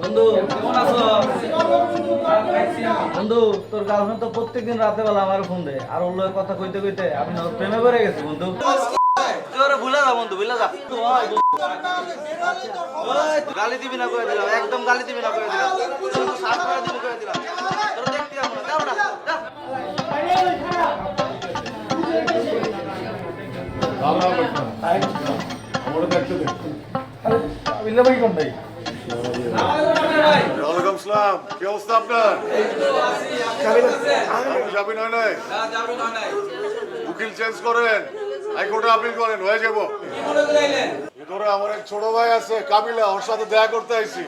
বন্ধু কেমন আছো? বন্ধু তোর গার্লফ্রেন্ড তো প্রত্যেকদিন রাতে বেলা আমার ফোন দেয়। আর ওর কথা কইতে কইতে আমি প্রেমে পড়ে গেছি বন্ধু। ভুলে যা বন্ধু ভুলে যা। গালি দিবি না করে দিলাম। একদম গালি দিবি না করে দিলাম। সাত করে দিবি করে দিলাম। তোর দেখতে যাব না যাও না যা। উকিল চেঞ্জ করেন হাইকোর্টে আপিল হয়ে আমার এক ছোট ভাই আছে কাবিলা ওর সাথে দেখা করতে আইছি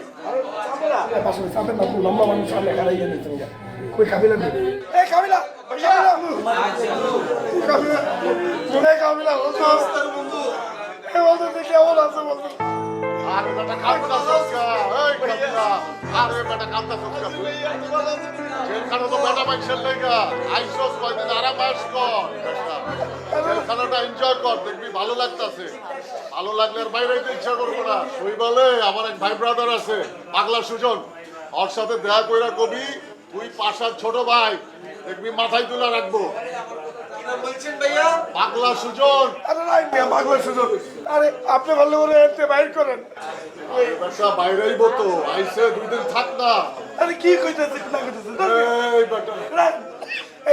কেমন আছো বন্ধু আরে বেটা কান্দা সস্কা এই কাবিলা আরে বেটা কান্দা এনজয় কর। দেখবি ভালো লাগতাছে। ভালো লাগলে আর বাইরে ইচ্ছা করব না। ওই বলে, আমার এক ভাই ব্রাদার আছে, পাগলা সুজন। ওর সাথে দেখা কইরা কবি, তুই পাশার ছোট ভাই। দেখবি মাথায় তুলে রাখব। পাগলা সুজন। আরে নাই মিয়া পাগলের আরে আপনি ভালো করে এতে বাইর করেন। বেটা বাইরেই বতো আইসে দুই দিন থাক না। আরে কি কইতেছে না কইতেছে এই বেটা।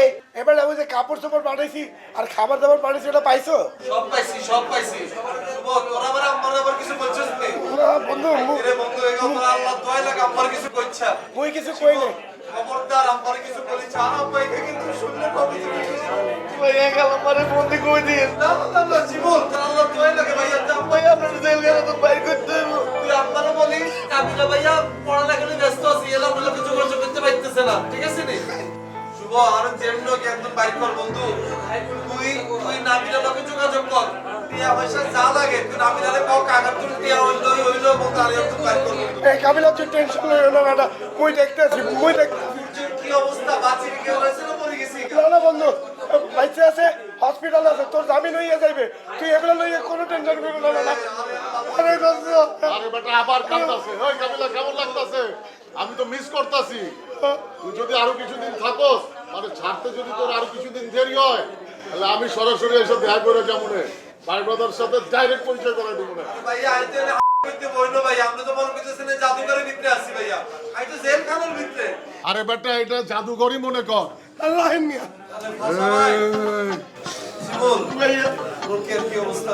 এই এবার ওই যে কাপড় চোপড় পাঠাইছি আর খাবার দাবার পাঠাইছি ওটা পাইছো? সব পাইছি সব পাইছি। শুভ তোরা আবার আমার আবার কিছু বলছিস নি? বন্ধু রে বন্ধু এই আল্লাহ দোয়াই লাগে আমার কিছু কইছা। মুই কিছু কই নাই। খবরদার আমার কিছু বলিছ গেল পরে বন্দি কই দিয়ে। না না না জীবন। আল্লাহ দোয়াই লাগে ভাইয়া। যা ভাই আপনার জেল গেলে তো বাইর করতে হইব। তুই আব্বারে বলিস কাবিলা ভাইয়া পড়ালেখা নিয়ে ব্যস্ত আছে এলা বলে কিছু যোগাযোগ করতে পারতেছে না। ঠিক আছে নি? শুভ আর জেন্য কি একদম বাইর কর বন্ধু। তুই তুই নাবিলা লোকে যোগাযোগ কর। টিয়া পয়সা যা লাগে তুই নাবিলারে কও কাগজ তুই টিয়া হইল হইল বলতে আর একদম বাইর কর এই কাবিলা তুই টেনশন লইও না ম্যাডাম মুই দেখতেছি মুই দেখতেছি কি অবস্থা? বাঁচি কি না মরে গেছি। না বন্ধু। বাইচে আছে হসপিটাল আছে তোর জামিন হইয়া যাইবে। তুই এগুলো লইয়া কোনো টেনশন করবি না না আরে বেটা আবার কান্দাছে ওই কাবিলা কেমন লাগতাছে? আমি তো মিস করতাছি। তুই যদি আরও কিছুদিন থাকোস মানে ছাড়তে যদি তোর আরও কিছুদিন দেরি হয় তাহলে আমি সরাসরি এসে দেখা করে যাব রে। ভাই ব্রাদার সাথে ডাইরেক্ট পরিচয় করে দেবো না মনে না আরে বেটা এটা জাদুঘরই মনে কর। আল্লাহ মিয়া জীবন ভাইয়া লোকের কি অবস্থা?